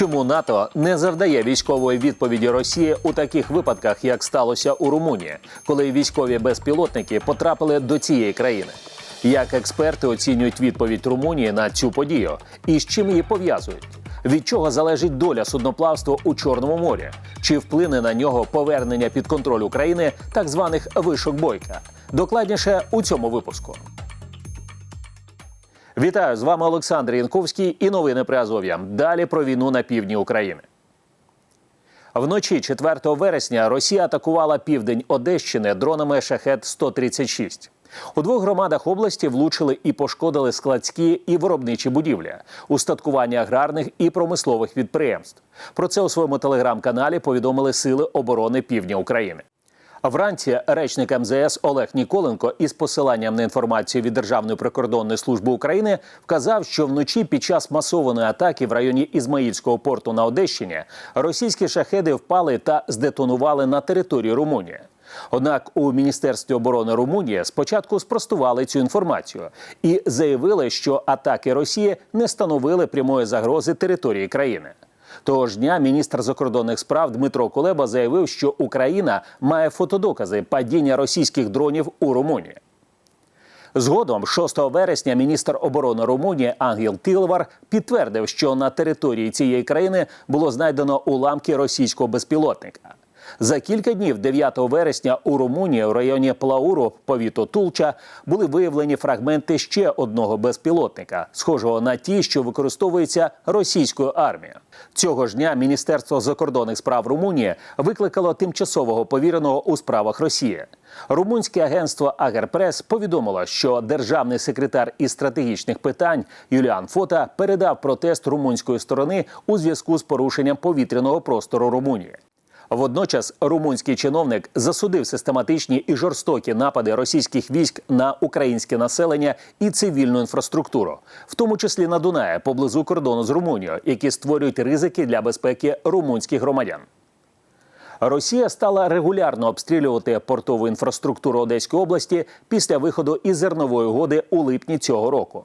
Чому НАТО не завдає військової відповіді Росії у таких випадках, як сталося у Румунії, коли військові безпілотники потрапили до цієї країни? Як експерти оцінюють відповідь Румунії на цю подію і з чим її пов'язують? Від чого залежить доля судноплавства у Чорному морі? Чи вплине на нього повернення під контроль України так званих вишок бойка? Докладніше у цьому випуску. Вітаю з вами Олександр Янковський і новини при Азов'я. Далі про війну на півдні України. Вночі 4 вересня Росія атакувала південь Одещини дронами шахет 136 У двох громадах області влучили і пошкодили складські і виробничі будівлі, устаткування аграрних і промислових підприємств. Про це у своєму телеграм-каналі повідомили Сили оборони Півдня України. Вранці речник МЗС Олег Ніколенко із посиланням на інформацію від Державної прикордонної служби України вказав, що вночі під час масованої атаки в районі Ізмаїльського порту на Одещині російські шахеди впали та здетонували на території Румунії. Однак у міністерстві оборони Румунії спочатку спростували цю інформацію і заявили, що атаки Росії не становили прямої загрози території країни. Того ж дня міністр закордонних справ Дмитро Кулеба заявив, що Україна має фотодокази падіння російських дронів у Румунії. Згодом, 6 вересня, міністр оборони Румунії Ангел Тилвар підтвердив, що на території цієї країни було знайдено уламки російського безпілотника. За кілька днів, 9 вересня, у Румунії, в районі Плауру, повіту Тулча, були виявлені фрагменти ще одного безпілотника, схожого на ті, що використовуються російською армією. Цього ж дня Міністерство закордонних справ Румунії викликало тимчасового повіреного у справах Росії. Румунське агентство Агерпрес повідомило, що державний секретар із стратегічних питань Юліан Фота передав протест румунської сторони у зв'язку з порушенням повітряного простору Румунії. Водночас румунський чиновник засудив систематичні і жорстокі напади російських військ на українське населення і цивільну інфраструктуру, в тому числі на Дунаї, поблизу кордону з Румунією, які створюють ризики для безпеки румунських громадян. Росія стала регулярно обстрілювати портову інфраструктуру Одеської області після виходу із зернової угоди у липні цього року.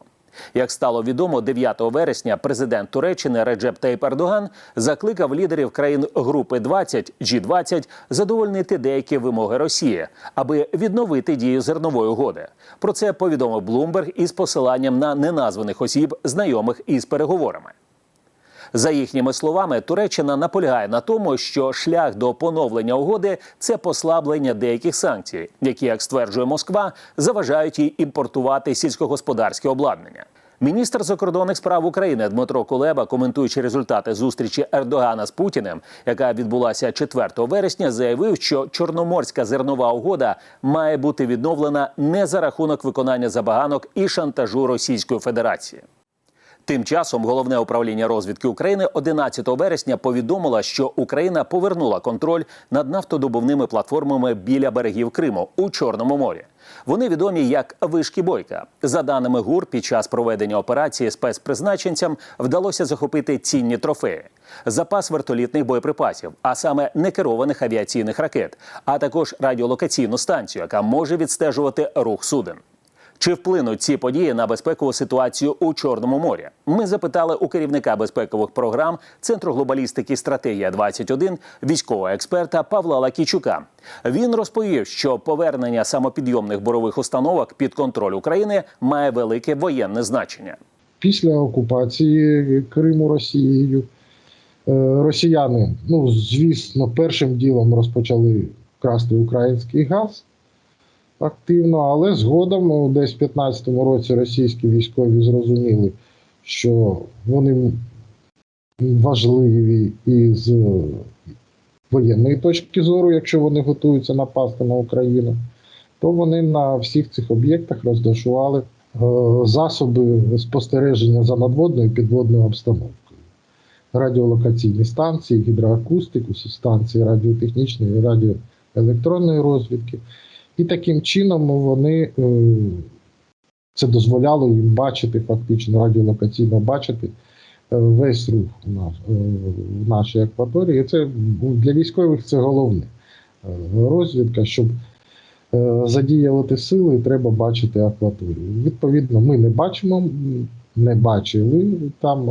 Як стало відомо, 9 вересня президент Туреччини Реджеп Тейп Ердоган закликав лідерів країн групи 20 G20 задовольнити деякі вимоги Росії, аби відновити дію зернової угоди. Про це повідомив Блумберг із посиланням на неназваних осіб, знайомих із переговорами. За їхніми словами, Туреччина наполягає на тому, що шлях до поновлення угоди це послаблення деяких санкцій, які, як стверджує Москва, заважають їй імпортувати сільськогосподарське обладнання. Міністр закордонних справ України Дмитро Кулеба, коментуючи результати зустрічі Ердогана з Путіним, яка відбулася 4 вересня, заявив, що Чорноморська зернова угода має бути відновлена не за рахунок виконання забаганок і шантажу Російської Федерації. Тим часом головне управління розвідки України 11 вересня повідомило, що Україна повернула контроль над нафтодобувними платформами біля берегів Криму у Чорному морі. Вони відомі як вишки бойка. За даними ГУР, під час проведення операції спецпризначенцям вдалося захопити цінні трофеї, запас вертолітних боєприпасів, а саме некерованих авіаційних ракет, а також радіолокаційну станцію, яка може відстежувати рух суден. Чи вплинуть ці події на безпекову ситуацію у Чорному морі? Ми запитали у керівника безпекових програм Центру глобалістики Стратегія 21 військового експерта Павла Лакійчука. Він розповів, що повернення самопідйомних борових установок під контроль України має велике воєнне значення. Після окупації Криму Росією е, росіяни, ну звісно, першим ділом розпочали красти український газ активно, але згодом, ну, десь в 2015 році, російські військові зрозуміли, що вони важливі із воєнної точки зору, якщо вони готуються напасти на Україну, то вони на всіх цих об'єктах розташували е, засоби спостереження за надводною і підводною обстановкою. Радіолокаційні станції, гідроакустику, станції радіотехнічної і радіоелектронної розвідки. І таким чином вони е, це дозволяло їм бачити, фактично радіолокаційно бачити е, весь рух в, наш, е, в нашій акваторії. І це для військових це головне розвідка, щоб задіяти сили, треба бачити акваторію. Відповідно, ми не бачимо не бачили там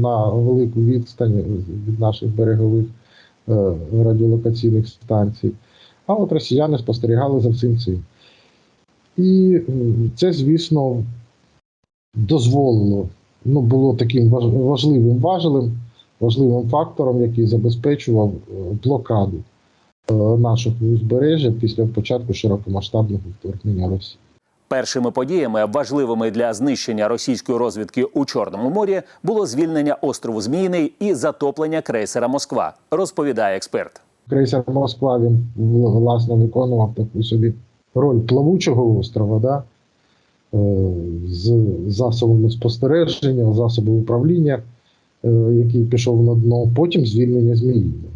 на велику відстань від наших берегових радіолокаційних станцій. А от росіяни спостерігали за всім цим. І це, звісно, дозволило, ну, було таким важливим важелем, важливим фактором, який забезпечував е, блокаду е, нашого узбережжя після початку широкомасштабного вторгнення Росії. Першими подіями, важливими для знищення російської розвідки у Чорному морі, було звільнення острову Зміїний і затоплення крейсера Москва, розповідає експерт. Крейсер Москва він власне виконував таку собі роль плавучого острова, да? е, з засобами спостереження, засобами управління, е, який пішов на дно, потім звільнення Зміїного.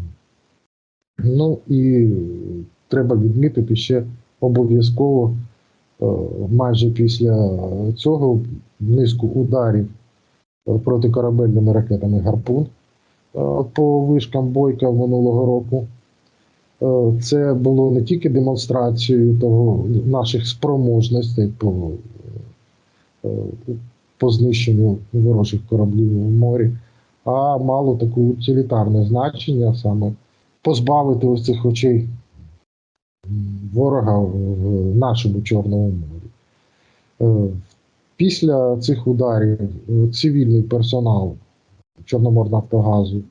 Ну і треба відмітити ще обов'язково е, майже після цього низку ударів е, протикорабельними ракетами Гарпун по вишкам Бойка минулого року. Е, Це було не тільки демонстрацією того наших спроможностей по, е, по знищенню ворожих кораблів у морі, а мало таке утилітарне значення саме позбавити ось цих очей ворога в нашому Чорному морі. Е, Після цих ударів цивільний персонал Чорноморнафтогазу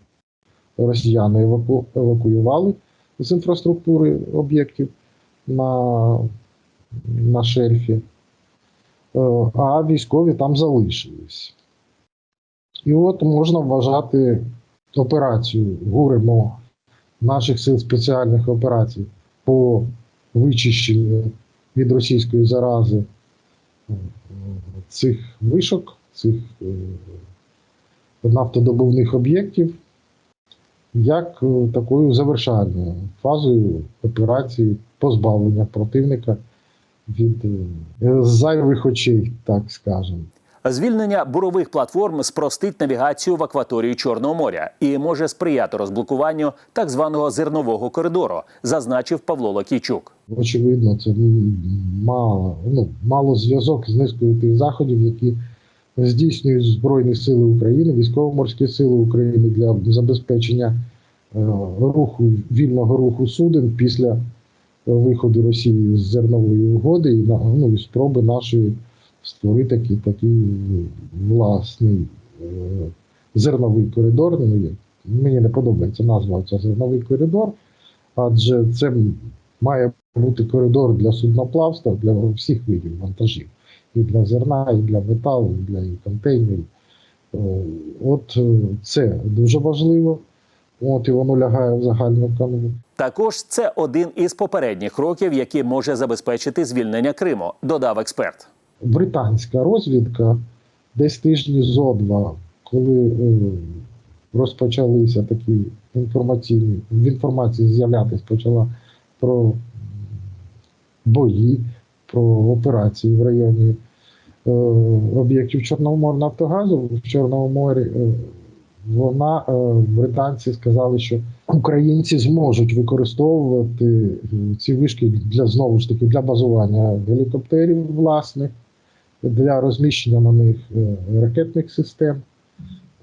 росіяни еваку... евакуювали з інфраструктури об'єктів на, на шельфі, Е, а військові там залишились. І от можна вважати операцію ГУРЕМО наших сил спеціальних операцій по вичищенню від російської зарази е, цих вишок, цих е, нафтодобувних об'єктів як е, такою завершальною фазою операції позбавлення противника від е, зайвих очей, так скажемо. Звільнення бурових платформ спростить навігацію в акваторії Чорного моря і може сприяти розблокуванню так званого зернового коридору, зазначив Павло Лакійчук. Очевидно, це мало, ну, мало зв'язок з низкою тих заходів, які здійснюють Збройні Сили України, військово-морські сили України для забезпечення е, руху, вільного руху суден після виходу Росії з зернової угоди і, ну, і спроби нашої створити такий, такий власний е, зерновий коридор. Ну, мені не подобається назва ця зерновий коридор, адже це має бути коридор для судноплавства, для всіх видів вантажів. І для зерна, і для металу, і для контейнерів. Е, От е, це дуже важливо. От і воно лягає в загальну канву. Також це один із попередніх кроків, який може забезпечити звільнення Криму, додав експерт. британська розвідка десь тижні зо два, коли е, розпочалися такі інформаційні, в інформації з'являтися почала про бої, про операції в районі е, об'єктів Чорноморнафтогазу в Чорному морі. е, е, британці сказали, що українці зможуть використовувати е, ці вишки для знову ж таки для базування гелікоптерів власних, для розміщення на них е, ракетних систем,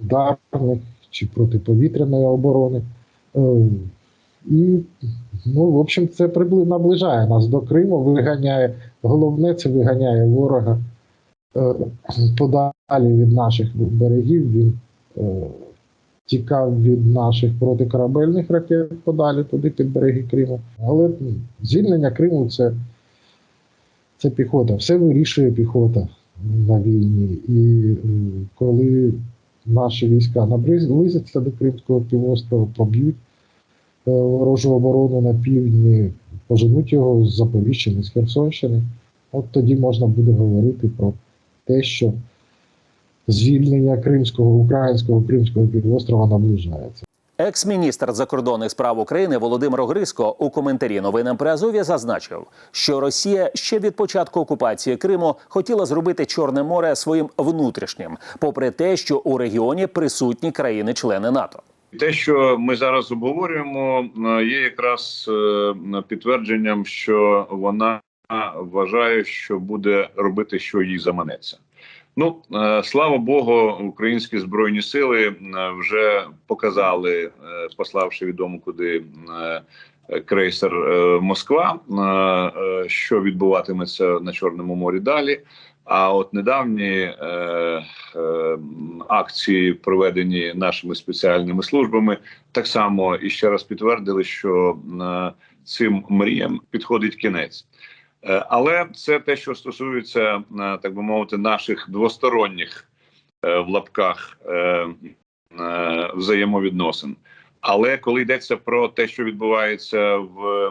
ударних чи протиповітряної оборони. І, ну, в общем, це прибли- наближає нас до Криму, виганяє, головне, це виганяє ворога е, подалі від наших берегів. Він е, тікав від наших протикорабельних ракет подалі туди під береги Криму. Але звільнення Криму це, це піхота. Все вирішує піхота на війні. І е, коли наші війська наблизяться до Кримського півострова, проб'ють е, ворожу оборону на півдні, поженуть його з Запоріжжя, з Херсонщини, от тоді можна буде говорити про те, що звільнення Кримського, українського Кримського півострова наближається. Екс-міністр закордонних справ України Володимир Огриско у коментарі новинам при Азові зазначив, що Росія ще від початку окупації Криму хотіла зробити Чорне море своїм внутрішнім, попри те, що у регіоні присутні країни-члени НАТО. Те, що ми зараз обговорюємо, е, є якраз е, підтвердженням, що вона вважає, що буде робити, що їй заманеться. Ну е, слава Богу, українські збройні сили вже показали, пославши відомо куди крейсер Москва, що відбуватиметься на Чорному морі далі. А от недавні е, е, акції, проведені нашими спеціальними службами, так само і ще раз підтвердили, що е, цим мріям підходить кінець. Е, Але це те, що стосується, е, так би мовити, наших двосторонніх е, в лапках е, е, взаємовідносин. Але коли йдеться про те, що відбувається в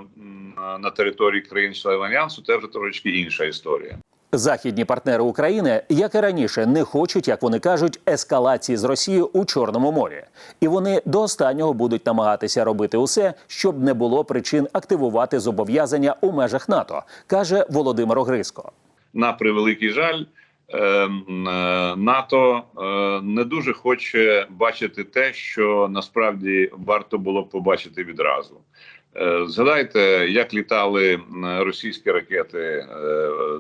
на території країн-членів альянсу, це вже трошки інша історія. Західні партнери України, як і раніше, не хочуть, як вони кажуть, ескалації з Росією у Чорному морі, і вони до останнього будуть намагатися робити усе, щоб не було причин активувати зобов'язання у межах НАТО, каже Володимир Огриско. на превеликий жаль, е, е, НАТО е, не дуже хоче бачити те, що насправді варто було побачити відразу. Е, Згадайте, як літали російські ракети е,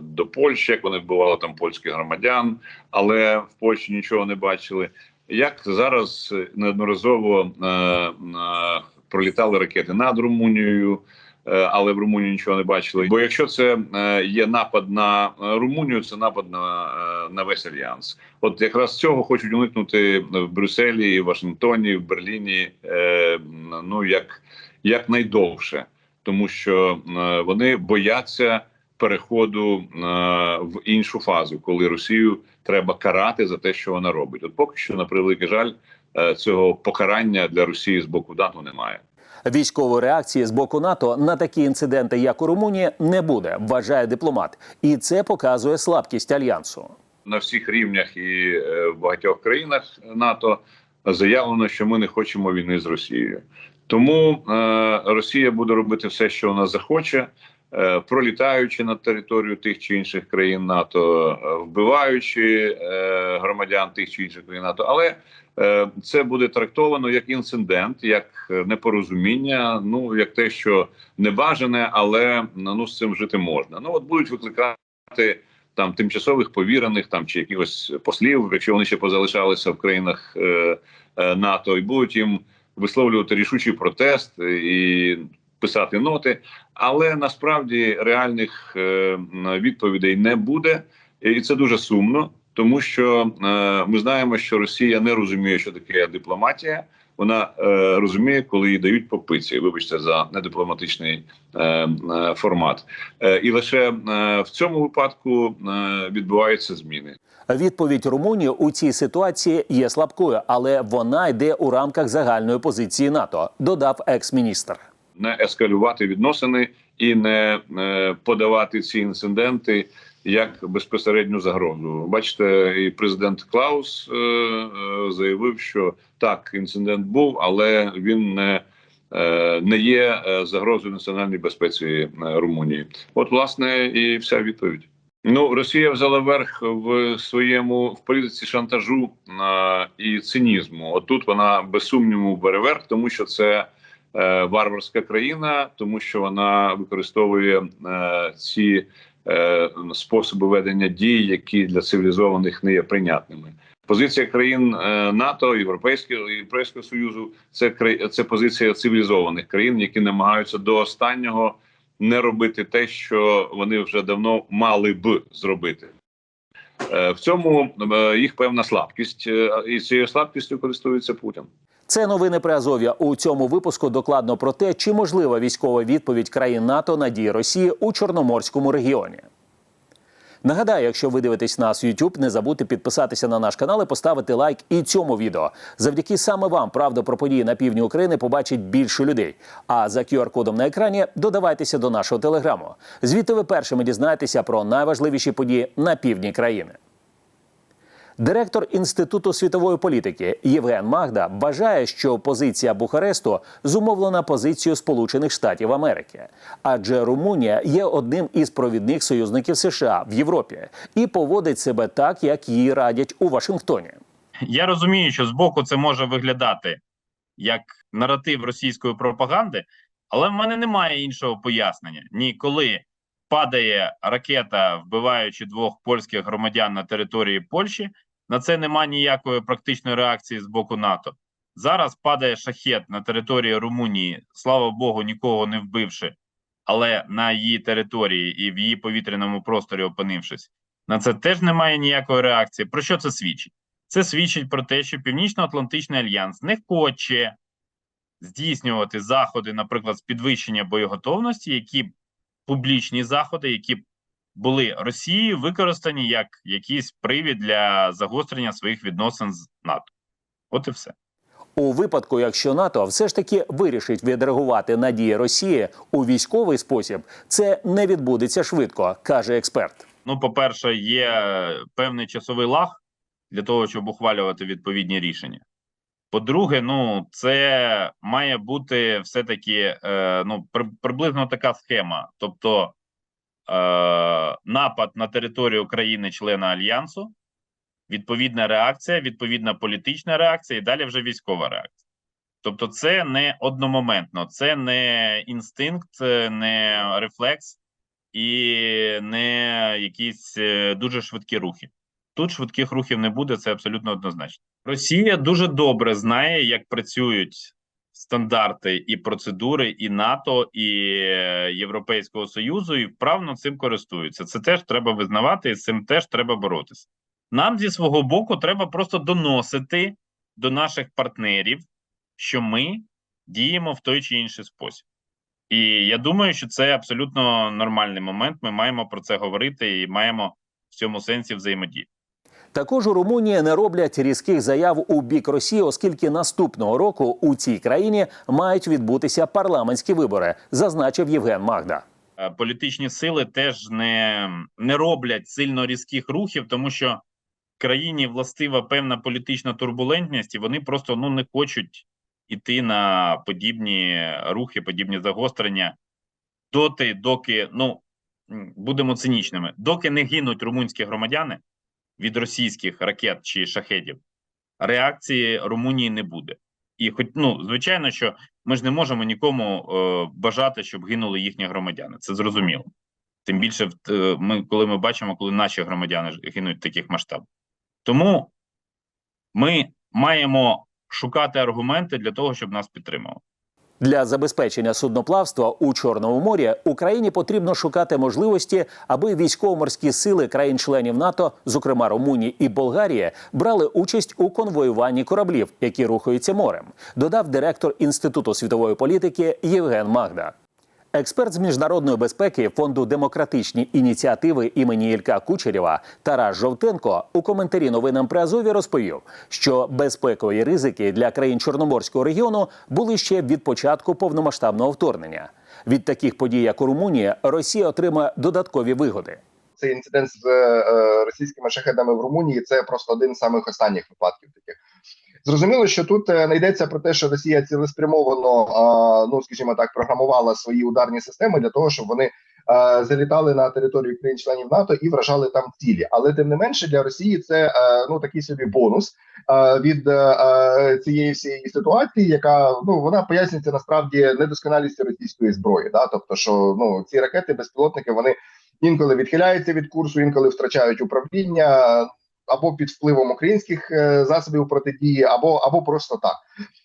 до Польщі, як вони вбивали там польських громадян, але в Польщі нічого не бачили. Як зараз неодноразово е, пролітали ракети над Румунією, але в Румунії нічого не бачили. Бо якщо це є напад на Румунію, це напад на, на весь альянс. От якраз цього хочуть уникнути в Брюсселі, в Вашингтоні, в Берліні. Ну як, як найдовше, тому що е, вони бояться переходу е, в іншу фазу, коли Росію треба карати за те, що вона робить. От поки що, на превеликий жаль, е, цього покарання для Росії з боку НАТО немає. Військової реакції з боку НАТО на такі інциденти, як у Румунії, не буде, вважає дипломат, і це показує слабкість альянсу. на всіх рівнях і в багатьох країнах НАТО заявлено, що ми не хочемо війни з Росією. Тому е, Росія буде робити все, що вона захоче, е, пролітаючи над територію тих чи інших країн НАТО, е, вбиваючи е, громадян тих чи інших країн НАТО. Але е, це буде трактовано як інцидент, як е, непорозуміння, ну як те, що небажане, але ну з цим жити можна. Ну от будуть викликати там тимчасових повірених там чи якихось послів, якщо вони ще позалишалися в країнах е, е, НАТО, і будуть їм висловлювати рішучий протест і писати ноти. Але насправді реальних е, відповідей не буде, і це дуже сумно, тому що е, ми знаємо, що Росія не розуміє, що таке дипломатія. Вона е, розуміє, коли їй дають по пиці, вибачте за недипломатичний е, е, формат. Е, і лише е, в цьому випадку е, відбуваються зміни. Відповідь Румунії у цій ситуації є слабкою, але вона йде у рамках загальної позиції НАТО, додав екс-міністр. не ескалювати відносини і не е, подавати ці інциденти як безпосередню загрозу. Бачите, і президент Клаус е, е, заявив, що так, інцидент був, але він не. е, Не є е, загрозою національній безпеці е, Румунії. От, власне, і вся відповідь. Ну, Росія взяла верх в своєму в політиці шантажу е, і цинізму. Отут вона без сумніву бере верх, тому що це варварська країна, тому що вона використовує е, ці способи ведення дій, які для цивілізованих не є прийнятними. Позиція країн е, НАТО, Європейського Європейського союзу це це позиція цивілізованих країн, які намагаються до останнього не робити те, що вони вже давно мали б зробити. Е, В цьому е, їх певна слабкість, е, і цією слабкістю користується Путін. Це новини при Азов'я. У цьому випуску докладно про те, чи можлива військова відповідь країн НАТО на дії Росії у Чорноморському регіоні. Нагадаю, якщо ви дивитесь нас в YouTube, не забудьте підписатися на наш канал і поставити лайк і цьому відео. Завдяки саме вам правда про події на півдні України побачить більше людей. А за QR-кодом на екрані додавайтеся до нашого телеграму. Звідти ви першими дізнаєтеся про найважливіші події на півдні країни. Директор Інституту світової політики Євген Магда вважає, що позиція Бухаресту зумовлена позицією Сполучених Штатів Америки, адже Румунія є одним із провідних союзників США в Європі і поводить себе так, як їй радять у Вашингтоні. Я розумію, що збоку це може виглядати як наратив російської пропаганди, але в мене немає іншого пояснення. Ні, коли падає ракета, вбиваючи двох польських громадян на території Польщі. На це немає ніякої практичної реакції з боку НАТО. Зараз падає шахет на території Румунії, слава Богу, нікого не вбивши, але на її території і в її повітряному просторі опинившись. На це теж немає ніякої реакції. Про що це свідчить? Це свідчить про те, що Північно-Атлантичний альянс не хоче здійснювати заходи, наприклад, з підвищення боєготовності, які публічні заходи, які були Росією використані як якийсь привід для загострення своїх відносин з НАТО. От і все. У випадку, якщо НАТО все ж таки вирішить відреагувати на дії Росії у військовий спосіб, це не відбудеться швидко, каже експерт. Ну, по-перше, є певний часовий лаг для того, щоб ухвалювати відповідні рішення. По-друге, ну це має бути все-таки е, ну, при, приблизно така схема. Тобто напад на територію країни-члена альянсу, відповідна реакція, відповідна політична реакція, і далі вже військова реакція. Тобто, це не одномоментно, це не інстинкт, е, не рефлекс і не якісь е, дуже швидкі рухи. Тут швидких рухів не буде, це абсолютно однозначно. Росія дуже добре знає, як працюють стандарти і процедури і НАТО, і е, Європейського Союзу, і вправно цим користуються. Це теж треба визнавати, і з цим теж треба боротися. Нам зі свого боку треба просто доносити до наших партнерів, що ми діємо в той чи інший спосіб. І я думаю, що це абсолютно нормальний момент. Ми маємо про це говорити і маємо в цьому сенсі взаємодіяти. Також у Румунії не роблять різких заяв у бік Росії, оскільки наступного року у цій країні мають відбутися парламентські вибори, зазначив Євген Магда. Е, політичні сили теж не, не роблять сильно різких рухів, тому що країні властива певна політична турбулентність, і вони просто ну не хочуть іти на подібні рухи, подібні загострення доти, доки ну будемо цинічними, доки не гинуть румунські громадяни від російських ракет чи шахедів, реакції Румунії не буде. І хоч ну звичайно, що ми ж не можемо нікому е, бажати, щоб гинули їхні громадяни. Це зрозуміло. Тим більше, е, ми, коли ми бачимо, коли наші громадяни гинуть в таких масштабах. Тому ми маємо шукати аргументи для того, щоб нас підтримали. Для забезпечення судноплавства у Чорному морі Україні потрібно шукати можливості, аби військово-морські сили країн-членів НАТО, зокрема Румунії і Болгарії, брали участь у конвоюванні кораблів, які рухаються морем. Додав директор Інституту світової політики Євген Магда. Експерт з міжнародної безпеки фонду демократичні ініціативи імені Ілька Кучерєва Тарас Жовтенко у коментарі новинам при Азові розповів, що безпекові ризики для країн Чорноморського регіону були ще від початку повномасштабного вторгнення. Від таких подій, як у Румунії, Росія отримає додаткові вигоди. Цей інцидент з е, російськими шахедами в Румунії це просто один з самих останніх випадків таких. Зрозуміло, що тут е, не йдеться про те, що Росія цілеспрямовано, е, ну скажімо так, програмувала свої ударні системи для того, щоб вони е, залітали на територію країн-членів НАТО і вражали там цілі. Але тим не менше для Росії це е, ну такий собі бонус е, від е, е, цієї всієї ситуації, яка ну вона пояснюється насправді недосконалістю російської зброї. Да? Тобто, що ну ці ракети, безпілотники, вони інколи відхиляються від курсу, інколи втрачають управління або під впливом українських е, засобів протидії, або або просто так.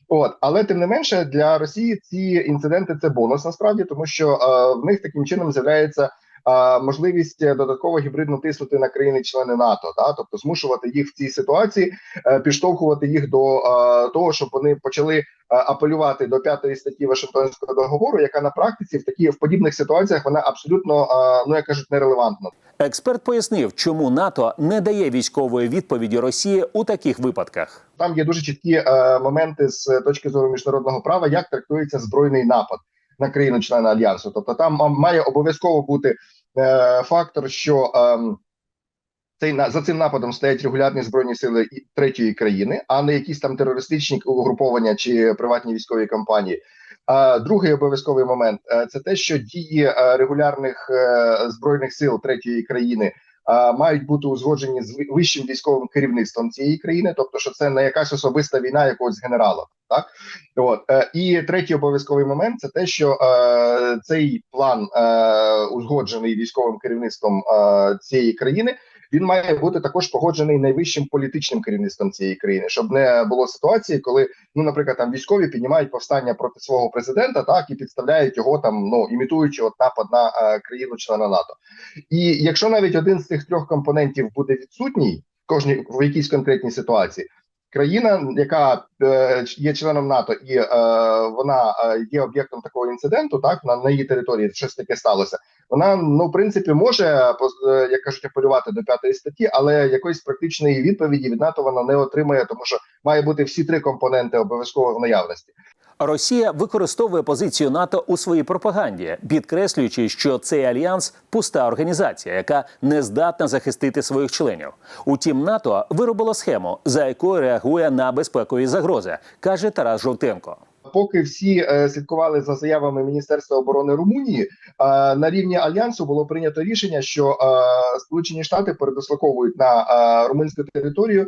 От, але тим не менше для Росії ці інциденти це бонус насправді, тому що е, в них таким чином з'являється. Е, Можливість додатково гібридно тиснути на країни-члени НАТО, да, тобто змушувати їх в цій ситуації, е, підштовхувати їх до е, того, щоб вони почали е, апелювати до п'ятої статті Вашингтонського договору, яка на практиці в такі в подібних ситуаціях вона абсолютно е, ну як кажуть нерелевантна. Експерт пояснив, чому НАТО не дає військової відповіді Росії у таких випадках. Там є дуже чіткі е, моменти з точки зору міжнародного права, як трактується збройний напад на країну-члена альянсу. Тобто, там має обов'язково бути е, фактор, що ем, цей за цим нападом стоять регулярні збройні сили третьої країни, а не якісь там терористичні угруповання чи приватні військові компанії. Другий обов'язковий момент е, це те, що дії е, регулярних е, збройних сил третьої країни е, мають бути узгоджені з вищим військовим керівництвом цієї країни, тобто, що це не якась особиста війна якогось генерала. Так от е, і третій обов'язковий момент це те, що е, цей план е, узгоджений військовим керівництвом е, цієї країни. Він має бути також погоджений найвищим політичним керівництвом цієї країни, щоб не було ситуації, коли ну, наприклад, там військові піднімають повстання проти свого президента, так і підставляють його там, ну імітуючи от напад на е, країну-члена НАТО. І якщо навіть один з цих трьох компонентів буде відсутній кожній в якійсь конкретній ситуації. Країна, яка е, є членом НАТО, і е, вона е, є об'єктом такого інциденту, так на, на її території щось таке сталося. Вона ну в принципі може як кажуть, апелювати до п'ятої статті, але якоїсь практичної відповіді від НАТО вона не отримає, тому що має бути всі три компоненти обов'язково в наявності. Росія використовує позицію НАТО у своїй пропаганді, підкреслюючи, що цей альянс пуста організація, яка не здатна захистити своїх членів. Утім, НАТО виробило схему, за якою реагує на безпекові загрози, каже Тарас Жовтенко. Поки всі е, слідкували за заявами Міністерства оборони Румунії, е, на рівні альянсу було прийнято рішення, що е, Сполучені Штати передислоковують на румунську територію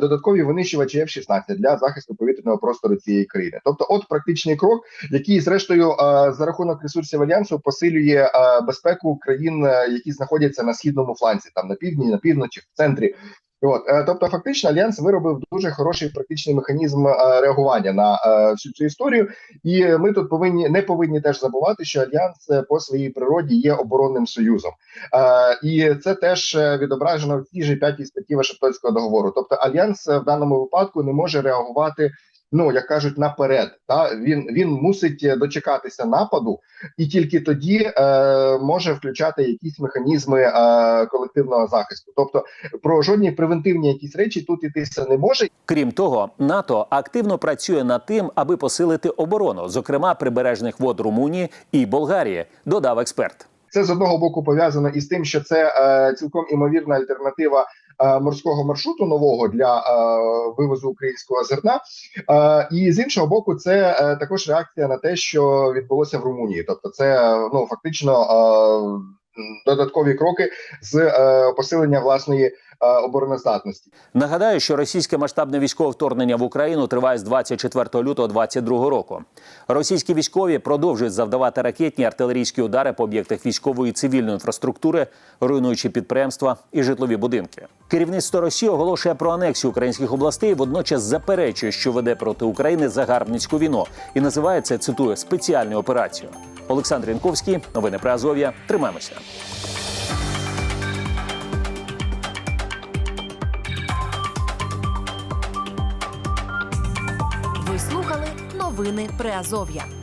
додаткові винищувачі F-16 для захисту повітряного простору цієї країни. Тобто, от практичний крок, який зрештою за рахунок ресурсів альянсу посилює безпеку країн, які знаходяться на східному фланці, там на півдні, на півночі, в центрі. От, е, тобто, фактично, альянс виробив дуже хороший практичний механізм е, реагування на е, всю цю історію, і ми тут повинні не повинні теж забувати, що альянс по своїй природі є оборонним союзом, і це теж відображено в тій же п'ятій статті Вашингтонського договору. Тобто, альянс в даному випадку не може реагувати. Ну як кажуть, наперед, та він він мусить е, дочекатися нападу, і тільки тоді е, може включати якісь механізми е, колективного захисту. Тобто про жодні превентивні якісь речі тут ітися не може. Крім того, НАТО активно працює над тим, аби посилити оборону, зокрема прибережних вод Румунії і Болгарії, додав експерт. Це з одного боку пов'язано із тим, що це е, цілком імовірна альтернатива морського маршруту нового для е, вивозу українського зерна. Е, і з іншого боку, це е, також реакція на те, що відбулося в Румунії. Тобто, це е, ну фактично е, додаткові кроки з е, посилення власної е, обороноздатності. Нагадаю, що російське масштабне військове вторгнення в Україну триває з 24 лютого 2022 року. Російські військові продовжують завдавати ракетні артилерійські удари по об'єктах військової і цивільної інфраструктури, руйнуючи підприємства і житлові будинки. Керівництво Росії оголошує про анексію українських областей, водночас заперечує, що веде проти України загарбницьку війну і називає це цитую спеціальною операцією. Олександр Янковський, новини про Азов'я. Тримаємося. Новини Приазов'я.